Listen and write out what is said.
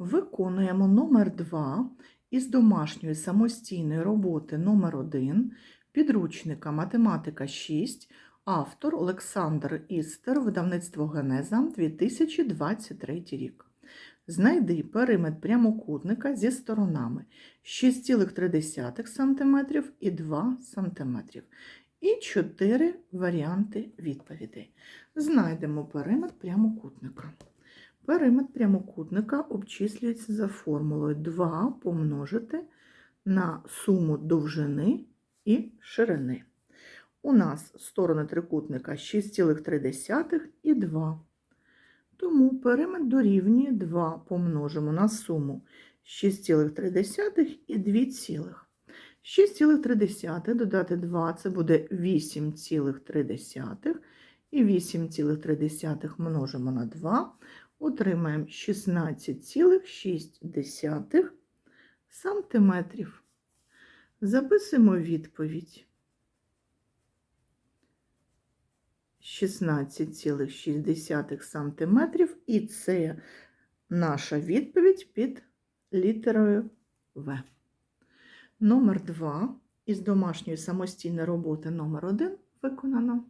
Виконуємо номер 2 із домашньої самостійної роботи номер 1 підручника Математика 6, автор Олександр Істер, видавництво Генеза 2023 рік. Знайди периметр прямокутника зі сторонами 6,3 см і 2 см. І 4 варіанти відповідей. Знайдемо периметр прямокутника. Периметр прямокутника обчислюється за формулою 2 помножити на суму довжини і ширини. У нас сторони трикутника 6,3 і 2. Тому периметр дорівнює 2 помножимо на суму 6,3 і 2 цілих. 6,3 додати 2 це буде 8,3. І 8,3 множимо на 2, отримаємо 16,6 сантиметрів. Записуємо відповідь. 16,6 сантиметрів, і це наша відповідь під літерою В. Номер 2 із домашньої самостійної роботи номер 1 виконано.